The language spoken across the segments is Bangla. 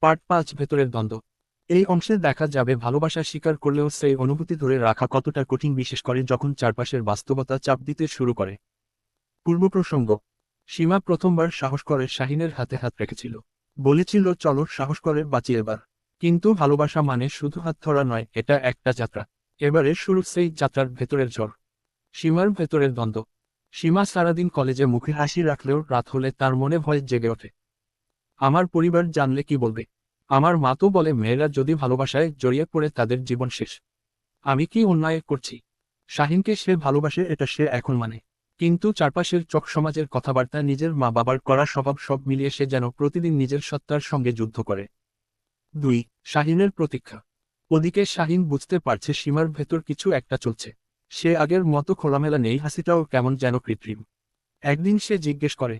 পার্ট পাঁচ, ভেতরের দ্বন্দ্ব। এই অংশে দেখা যাবে ভালোবাসা স্বীকার করলেও সেই অনুভূতি ধরে রাখা কতটা কঠিন, বিশেষ করে যখন চারপাশের বাস্তবতা চাপ দিতে শুরু করে। পূর্ব প্রসঙ্গ, সীমা প্রথমবার সাহস করে শাহিনের হাতে হাত রেখেছিল। বলেছিল, চলো, সাহস করে বাঁচি এবার। কিন্তু ভালোবাসা মানে শুধু হাত ধরা নয়, এটা একটা যাত্রা। এবারে শুরু সেই যাত্রার ভেতরের ঝড়। সীমার ভেতরের দ্বন্দ্ব। সীমা সারাদিন কলেজে মুখে হাসি রাখলেও রাত হলে তার মনে ভয় জেগে ওঠে। আমার পরিবার জানলে কি বলবে? আমার মা তো বলে, মেয়েরা যদি ভালোবাসায় জড়িয়ে পড়ে তাদের জীবন শেষ। আমি কি অন্যায় করছি? শাহিনকে সে ভালোবাসে, এটা সে এখন মানে। কিন্তু চারপাশের চক সমাজের কথাবার্তা, নিজের মা বাবার করা স্বভাব সব মিলিয়ে সে যেন প্রতিদিন নিজের সত্তার সঙ্গে যুদ্ধ করে। দুই, শাহিনের প্রতীক্ষা। ওদিকে শাহিন বুঝতে পারছে সীমার ভেতর কিছু একটা চলছে। সে আগের মতো খোলামেলা নেই, হাসিটাও কেমন যেন কৃত্রিম। একদিন সে জিজ্ঞেস করে,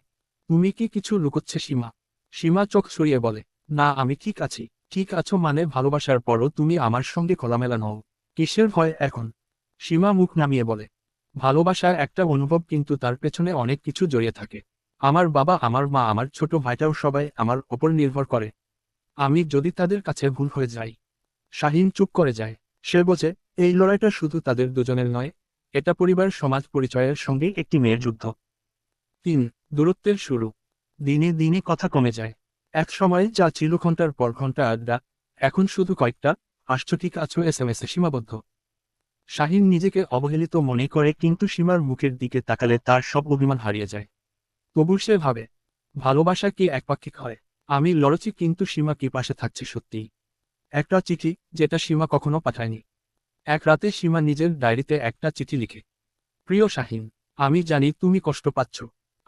তুমি কি কিছু লুকোচ্ছে সীমা? সীমা চোখ সরিয়ে বলে, না, আমি ঠিক আছি। ঠিক আছো মানে ভালোবাসার পরও তুমি আমার সঙ্গে খোলামেলা নও। কিসের ভয় এখন? সীমা মুখ নামিয়ে বলে ভালোবাসার একটা অনুভব কিন্তু তার পেছনে অনেক কিছু জড়িয়ে থাকে। আমার বাবা, আমার মা, আমার ছোট ভাইটাও সবাই আমার ওপর নির্ভর করে। আমি যদি তাদের কাছে ভুল হয়ে যাই, শাহিন চুপ করে যায়। সে বোঝে, এই লড়াইটা শুধু তাদের দুজনের নয়, এটা পরিবার, সমাজ পরিচয়ের সঙ্গে একটি মেয়ের যুদ্ধ। তিন, দূরত্বের শুরু। দিনে দিনে কথা কমে যায়। এক সময় যা ছিল ঘণ্টার পর ঘণ্টা আড্ডা, এখন শুধু কয়েকটা ঠিক আছো এস এম এস শাসীমাবদ্ধ শাহিন নিজেকে অবহেলিত মনে করে কিন্তু সীমার মুখের দিকে তাকালে তার সব অভিমান হারিয়ে যায়। তবু সে ভাবে, ভালোবাসা কি একপাক্ষিক হয়? আমি লড়ছি কিন্তু সীমা কি পাশে থাকছে সত্যিই? একটা চিঠি যেটা সীমা কখনো পাঠায়নি। এক রাতে সীমা নিজের ডায়েরিতে একটা চিঠি লিখে, প্রিয় শাহিন, আমি জানি তুমি কষ্ট পাচ্ছ।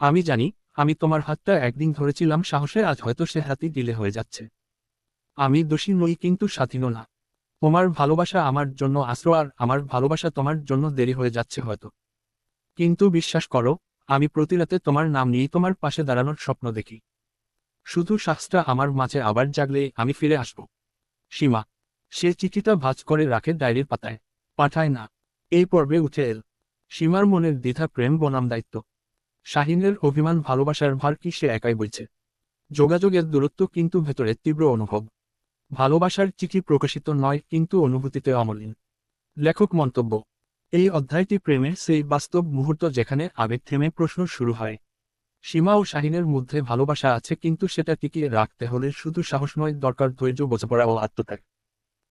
আমি জানি আমি তোমার হাতটা একদিন ধরেছিলাম, সাহসে আজ হয়তো সে হাতি দিলে হয়ে যাচ্ছে। আমি দোষী নই, কিন্তু স্বাধীন না। তোমার ভালোবাসা আমার জন্য আশ্রয়, আর আমার ভালোবাসা তোমার জন্য দেরি হয়ে যাচ্ছে হয়তো। কিন্তু বিশ্বাস করো, আমি প্রতি রাতে তোমার নাম নিয়েই তোমার পাশে দাঁড়ানোর স্বপ্ন দেখি। শুধু শ্বাসটা আমার মাঝে আবার জাগলে, আমি ফিরে আসব। সীমা, সে চিঠিটা ভাঁজ করে রাখে ডায়েরির পাতায়। পাঠায় না। এই পর্বে উঠে এল। সীমার মনের দ্বিধা, প্রেম, বনাম দায়িত্ব। শাহিনের অভিমান ভালোবাসার ভার কি সে একাই বইছে? যোগাযোগের দূরত্ব কিন্তু ভেতরে তীব্র অনুভব। ভালোবাসার চিঠি প্রকাশিত নয়, কিন্তু অনুভূতিতে অমলিন। লেখক মন্তব্য, এই অধ্যায়টি প্রেমের সেই বাস্তব মুহূর্ত যেখানে আবেগ থেমে প্রশ্ন শুরু হয়। সীমা ও শাহিনের মধ্যে ভালোবাসা আছে, কিন্তু সেটা টিকিয়ে রাখতে হলে শুধু সাহস নয়, দরকার ধৈর্য, বোঝাপড়া ও আত্মত্যাগ।